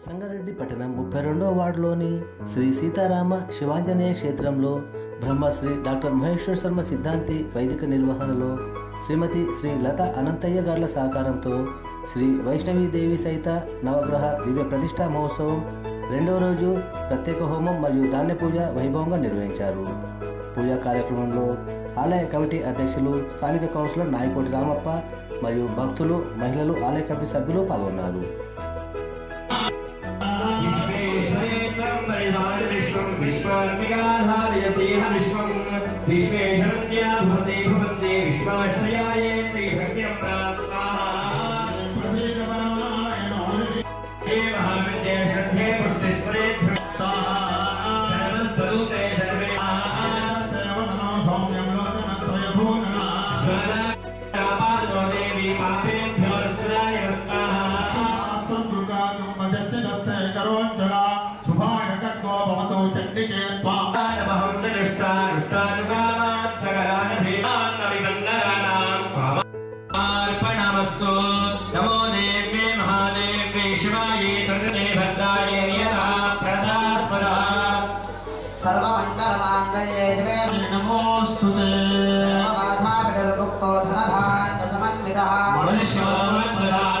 సంగారెడ్డి పట్టణం ముప్పై రెండో వార్డులోని శ్రీ సీతారామ శివాంజనేయ క్షేత్రంలో బ్రహ్మశ్రీ డాక్టర్ మహేశ్వర్ శర్మ సిద్ధాంతి వైదిక నిర్వహణలో శ్రీమతి శ్రీ లత అనంతయ్య గార్ల సహకారంతో శ్రీ వైష్ణవీదేవి సహిత నవగ్రహ దివ్య ప్రతిష్టా మహోత్సవం రెండవ రోజు ప్రత్యేక హోమం మరియు ధాన్య పూజ వైభవంగా నిర్వహించారు. పూజా కార్యక్రమంలో ఆలయ కమిటీ అధ్యక్షులు స్థానిక కౌన్సిలర్ నాయకోటి రామప్ప మరియు భక్తులు మహిళలు ఆలయ కమిటీ సభ్యులు పాల్గొన్నారు. విశ్వం अर्पणमस्तु नमो देव्ये महादेव्ये शिवाये चन्द्रने भद्राये यथा प्रदास्पदा सर्वमण्डलमाङ्गल्ये शिवे नमोऽस्तु ते सर्वबाधाविडर्मुक्तो धनधान्यसमन्वितः मनुष्योन्मदानेन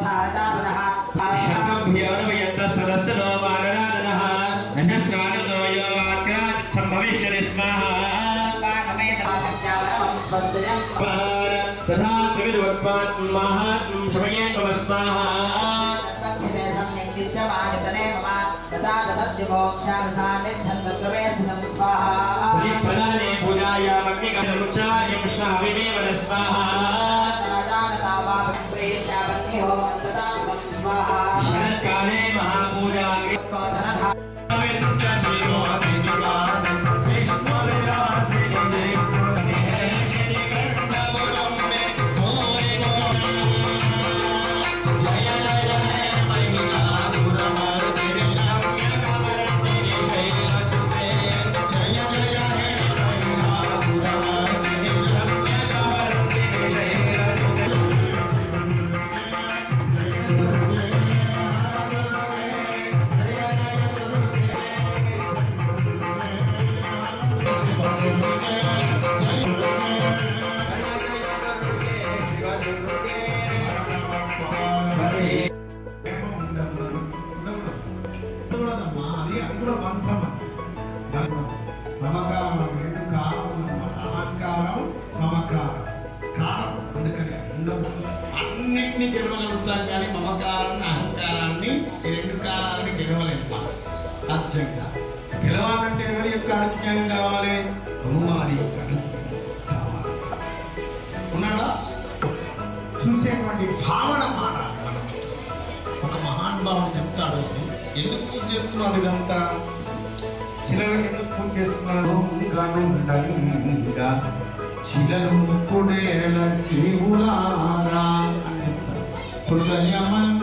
तथा त्रिविदुर्वात्माहं समये नमस्ताः तथा तदद्युमोक्षामि सान्निध्यं तत्प्रवेशनं स्वाहा। प्रदाने पूजायामग्निगतमुच्चायं श्राविमेव स्वाहा। शरत्काले महापूजा గెలవగలుగుతాం మమకారాన్ని అహంకారాన్ని ఈ రెండు కాలాలని గెలవలేము మనం. సాధ్యంగా. గెలవాలంటే ఎవరి యొక్క అనుజ్ఞానం కావాలి? హనుమాది యొక్క అనుజ్ఞానం కావాలి. ఉన్నాడా? చూసేటువంటి భావన మారాలి మనం ఒక మహానుభావుడు చెప్తాడు ఎందుకు పూజ చేస్తున్నాడు ఇదంతా? శిలలకు ఎందుకు పూజ చేస్తున్నారు గనుండంగా శిలలు ముక్కుడేల జీవులారా అని perlu nyaman.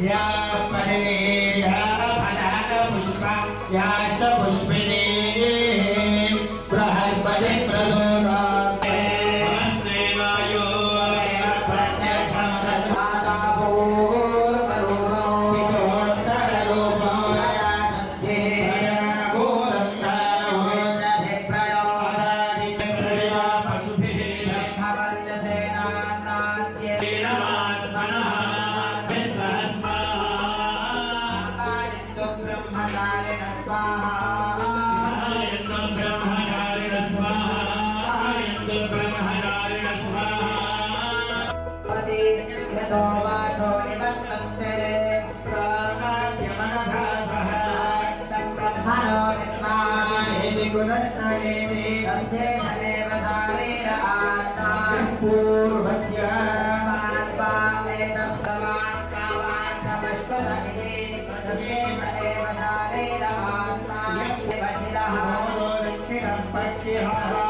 या परे याश्च पुष्पिणी वाचो निवर्तन्ते तं ब्रह्मणो विद्वान् तस्येष एव शारीर आत्मा तस्माद्वा एतस्तवान् कामान् समश्वत इति तस्येष एव शारीर आत्मा शिरः उत्तरः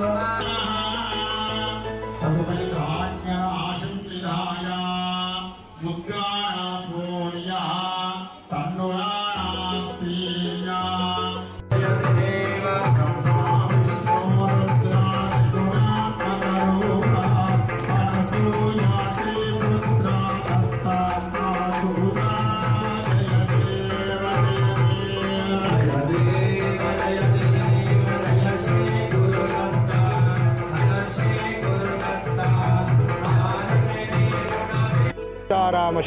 好吧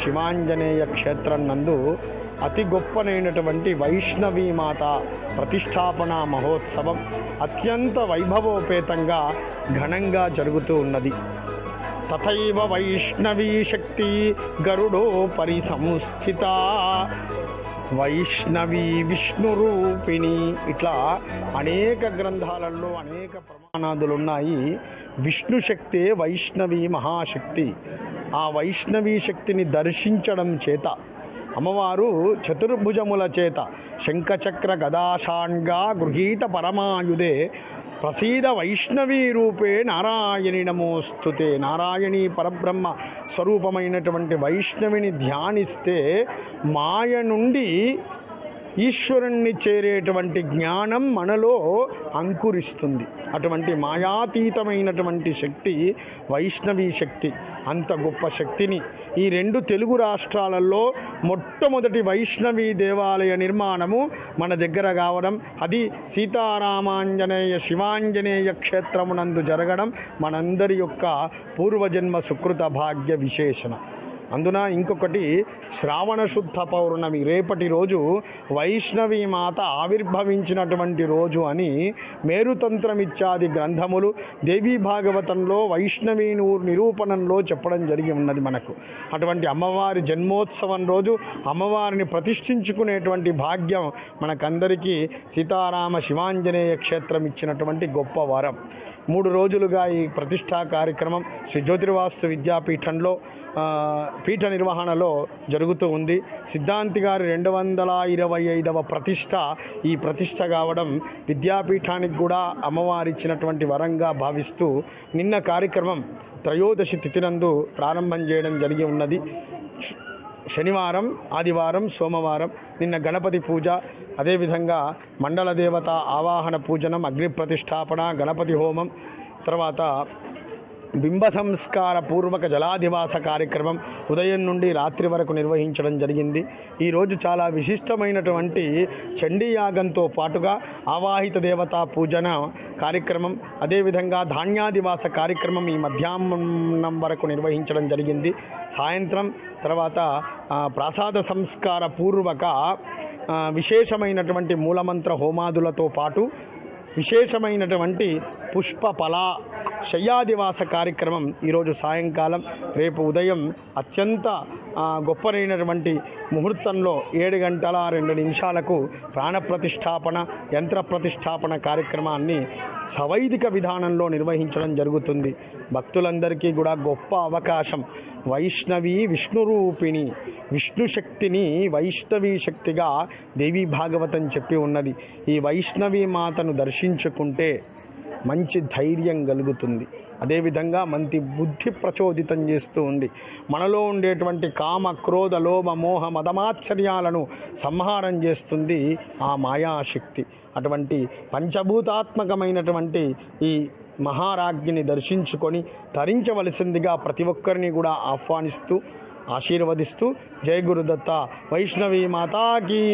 శివాంజనేయ క్షేత్రం నందు అతి గొప్పనైనటువంటి వైష్ణవీ మాత ప్రతిష్టాపన మహోత్సవం అత్యంత వైభవోపేతంగా ఘనంగా జరుగుతూ ఉన్నది. తథైవ వైష్ణవీ శక్తి గరుడో పరి సంస్థిత. వైష్ణవి విష్ణు రూపిణి ఇట్లా అనేక గ్రంథాలలో అనేక ప్రమాణాదులు ఉన్నాయి విష్ణుశక్తే వైష్ణవి మహాశక్తి. ఆ వైష్ణవీ శక్తిని దర్శించడం చేత. అమ్మవారు చతుర్భుజముల చేత శంఖచక్ర గదాషాంగా గృహీత పరమాయుధే ప్రసీద వైష్ణవీ రూపే నారాయణి నమోస్తుతే. నారాయణీ పరబ్రహ్మ స్వరూపమైనటువంటి వైష్ణవిని ధ్యానిస్తే మాయ నుండి ఈశ్వరుణ్ణి చేరేటువంటి జ్ఞానం మనలో అంకురిస్తుంది. అటువంటి మాయాతీతమైనటువంటి శక్తి వైష్ణవీ శక్తి అంత గొప్ప శక్తిని ఈ రెండు తెలుగు రాష్ట్రాలలో మొట్టమొదటి వైష్ణవీ దేవాలయ నిర్మాణము మన దగ్గర కావడం అది సీతారామాంజనేయ శివాంజనేయ క్షేత్రమునందు జరగడం మనందరి యొక్క పూర్వజన్మ సుకృత భాగ్య విశేషణ. అందున ఇంకొకటి శ్రావణ శుద్ధ పౌర్ణమి. రేపటి రోజు వైష్ణవి మాత ఆవిర్భవించినటువంటి రోజు అని మేరుతంత్రం ఇత్యాది గ్రంథములు. దేవీ భాగవతంలో వైష్ణవి నిరూపణంలో చెప్పడం జరిగి ఉన్నది మనకు. అటువంటి అమ్మవారి జన్మోత్సవం రోజు అమ్మవారిని ప్రతిష్ఠించుకునేటువంటి భాగ్యం మనకందరికీ సీతారామ శివాంజనేయ క్షేత్రం ఇచ్చినటువంటి గొప్ప వరం. మూడు రోజులుగా ఈ ప్రతిష్టా కార్యక్రమం శ్రీ జ్యోతిర్వాస్తు విద్యాపీఠంలో పీఠ నిర్వహణలో జరుగుతూ ఉంది. సిద్ధాంతి గారి రెండు వందల ఇరవై ఐదవ ప్రతిష్ట ఈ ప్రతిష్ట కావడం విద్యాపీఠానికి కూడా అమ్మవారు ఇచ్చినటువంటి వరంగా భావిస్తూ నిన్న కార్యక్రమం త్రయోదశి తిథినందు ప్రారంభం చేయడం జరిగి ఉన్నది. శనివారం ఆదివారం సోమవారం నిన్న గణపతి పూజ అదేవిధంగా మండల దేవత ఆవాహన పూజనం అగ్ని ప్రతిష్టాపన గణపతి హోమం తర్వాత బింబ సంస్కార పూర్వక జలాధివాస కార్యక్రమం ఉదయం నుండి రాత్రి వరకు నిర్వహించడం జరిగింది. ఈరోజు చాలా విశిష్టమైనటువంటి చండీయాగంతో పాటుగా ఆవాహిత దేవతా పూజన కార్యక్రమం అదేవిధంగా ధాన్యాదివాస కార్యక్రమం ఈ మధ్యాహ్నం వరకు నిర్వహించడం జరిగింది. సాయంత్రం తర్వాత ప్రసాద ప్రాసాద సంస్కార పూర్వక విశేషమైనటువంటి మూలమంత్ర హోమాదులతో పాటు విశేషమైనటువంటి పుష్ప ఫల శయ్యాదివాస కార్యక్రమం ఈరోజు సాయంకాలం రేపు ఉదయం అత్యంత గొప్పనైనటువంటి ముహూర్తంలో ఏడు గంటల రెండు నిమిషాలకు ప్రాణ ప్రతిష్టాపన యంత్ర ప్రతిష్టాపన కార్యక్రమాన్ని సవైదిక విధానంలో నిర్వహించడం జరుగుతుంది. భక్తులందరికీ కూడా గొప్ప అవకాశం. వైష్ణవి విష్ణురూపిణి విష్ణు శక్తిని వైష్ణవి శక్తిగా దేవి భాగవతం చెప్పి ఉన్నది. ఈ వైష్ణవి మాతను దర్శించుకుంటే మంచి ధైర్యం కలుగుతుంది అదేవిధంగా మంచి బుద్ధి ప్రచోదితం చేస్తూ ఉంది. మనలో ఉండేటువంటి కామ క్రోధ లోభ మోహ మదమాశ్చర్యాలను సంహారం చేస్తుంది ఆ మాయాశక్తి. అటువంటి పంచభూతాత్మకమైనటువంటి ఈ మహారాజ్ఞిని దర్శించుకొని తరించవలసిందిగా ప్రతి ఒక్కరిని కూడా ఆహ్వానిస్తూ ఆశీర్వదిస్తూ జయ గురుదత్త వైష్ణవి మాతాకి